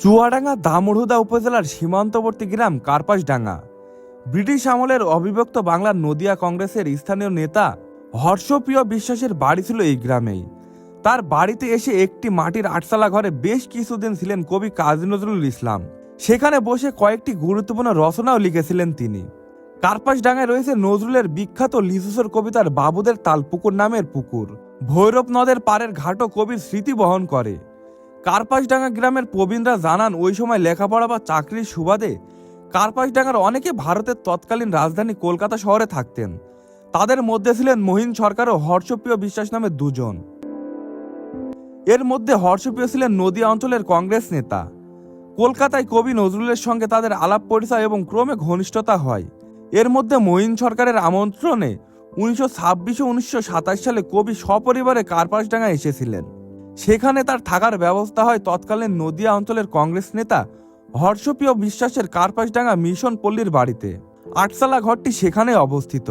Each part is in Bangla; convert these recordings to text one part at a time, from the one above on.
চুয়াডাঙ্গা দামুড়হুদা উপজেলার সীমান্তবর্তী গ্রাম কার্পাসডাঙ্গা। ব্রিটিশ আমলের অবিভক্ত বাংলার নদিয়া কংগ্রেসের স্থানীয় নেতা হর্ষপ্রিয় বিশ্বাসের বাড়ি ছিল এই গ্রামেই। তার বাড়িতে এসে একটি মাটির আটচালা ঘরে বেশ কিছুদিন ছিলেন কবি কাজী নজরুল ইসলাম। সেখানে বসে কয়েকটি গুরুত্বপূর্ণ রচনাও লিখেছিলেন তিনি। কার্পাসডাঙ্গায় রয়েছে নজরুলের বিখ্যাত লিসুসর কবিতার বাবুদের তালপুকুর নামের পুকুর। ভৈরব নদের পাড়ের ঘাটও কবির স্মৃতি বহন করে। কার্পাসডাঙ্গা গ্রামের প্রবীণরা জানান, ওই সময় লেখাপড়া বা চাকরির সুবাদে কার্পাসডাঙ্গার অনেকে ভারতের তৎকালীন রাজধানী কলকাতা শহরে থাকতেন। তাদের মধ্যে ছিলেন মহিন সরকার ও হর্ষপ্রিয় বিশ্বাস নামে দুজন। এর মধ্যে হর্ষপ্রিয় ছিলেন নদী অঞ্চলের কংগ্রেস নেতা। কলকাতায় কবি নজরুলের সঙ্গে তাদের আলাপ পরিচয় এবং ক্রমে ঘনিষ্ঠতা হয়। এর মধ্যে মহিন সরকারের আমন্ত্রণে উনিশশো ছাব্বিশ উনিশশো সাতাশ সালে কবি সপরিবারে কার্পাসডাঙ্গা এসেছিলেন। সেখানে তার থাকার ব্যবস্থা হয় তৎকালীন নদিয়া অঞ্চলের কংগ্রেস নেতা হর্ষপ্রিয় বিশ্বাসের কার্পাসডাঙ্গা মিশন পল্লীর বাড়িতে। আটসালা ঘরটি সেখানে অবস্থিত।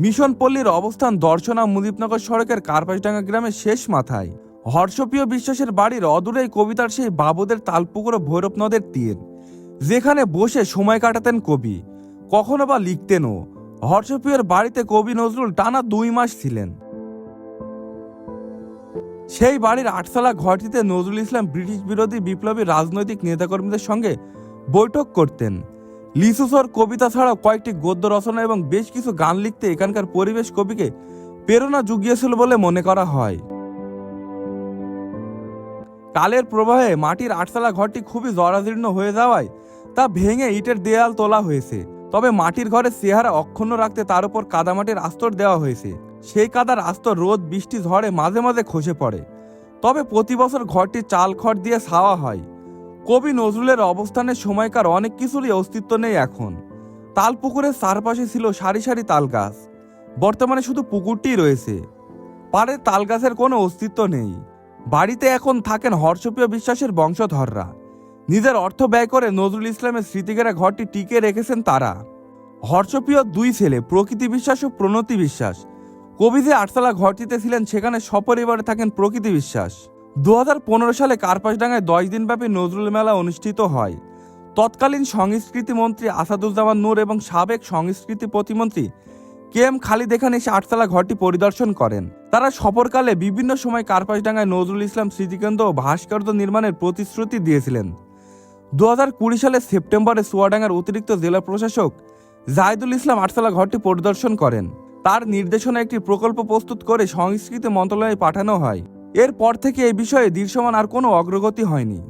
মিশন পল্লীর অবস্থান দর্শনা মুদিতনগর সড়কের কার্পাসডাঙ্গা গ্রামের শেষ মাথায়। হর্ষপ্রিয় বিশ্বাসের বাড়ির অদূরেই কবিতার সেই বাবুদের তালপুকুর ভৈরব নদের তীর, যেখানে বসে সময় কাটাতেন কবি। কখনো বা লিখতেনও। হর্ষপ্রিয়র বাড়িতে কবি নজরুল টানা দুই মাস ছিলেন। সেই বাড়ির আটতলা ঘরটিতে নজরুল ইসলাম ব্রিটিশ বিরোধী বিপ্লবী রাজনৈতিক নেতাকর্মীদের সঙ্গে বৈঠক করতেন। লিসুসর কবিতা ছাড়াও কয়েকটি গদ্য রচনা এবং বেশ কিছু গান লিখতে এখানকার পরিবেশ কবিকে প্রেরণা জুগিয়েছিল বলে মনে করা হয়। কালের প্রবাহে মাটির আটতলা ঘরটি খুবই জরাজীর্ণ হয়ে যাওয়ায় তা ভেঙে ইটের দেয়াল তোলা হয়েছে। তবে মাটির ঘরের চেহারা অক্ষুণ্ণ রাখতে তার উপর কাদামাটির আস্তর দেওয়া হয়েছে। সেই কাদার আস্তর রোদ, বৃষ্টি, ঝড়ে মাঝে মাঝে খসে পড়ে। তবে প্রতি বছর ঘরটি চাল খড় দিয়ে ছাওয়া হয়। কবি নজরুলের অবস্থানের সময়কার অনেক কিছুরই অস্তিত্ব নেই এখন। তাল পুকুরের চারপাশে ছিল সারি সারি তাল গাছ বর্তমানে শুধু পুকুরটিই রয়েছে। পাড়ের তাল গাছের কোনো অস্তিত্ব নেই। বাড়িতে এখন থাকেন হর্ষপ্রিয় বিশ্বাসের বংশধররা। নিজের অর্থ ব্যয় করে নজরুল ইসলামের স্মৃতিকেরা ঘরটি টিকে রেখেছেন তারা। হর্ষপ্রিয় দুই ছেলে, প্রকৃতি বিশ্বাস ও প্রণতি বিশ্বাস। কবি যে আটতলা ঘরটিতে ছিলেন, সেখানে সপরিবারে থাকেন প্রকৃতি বিশ্বাস। দু হাজার পনেরো সালে কার্পাসডাঙ্গায় দশ দিনব্যাপী নজরুল মেলা অনুষ্ঠিত হয়। তৎকালীন সংস্কৃতি মন্ত্রী আসাদুজ্জামান নূর এবং সাবেক সংস্কৃতি প্রতিমন্ত্রী কে এম খালিদ এখানে এসে আটতলা ঘরটি পরিদর্শন করেন। তারা সফরকালে বিভিন্ন সময় কার্পাসডাঙ্গায় নজরুল ইসলাম স্মৃতিকেন্দ্র ও ভাস্কর্য নির্মাণের প্রতিশ্রুতি দিয়েছিলেন। দু হাজার কুড়ি সালের সেপ্টেম্বরে চুয়াডাঙ্গার অতিরিক্ত জেলা প্রশাসক জাহিদুল ইসলাম আটতলা ঘরটি পরিদর্শন করেন। তার নির্দেশনা একটি প্রকল্প প্রস্তুত করে সংস্কৃতি মন্ত্রণালয়ে পাঠানো হয়। এরপর থেকে এই বিষয়ে দৃশ্যমান আর কোনো অগ্রগতি হয়নি।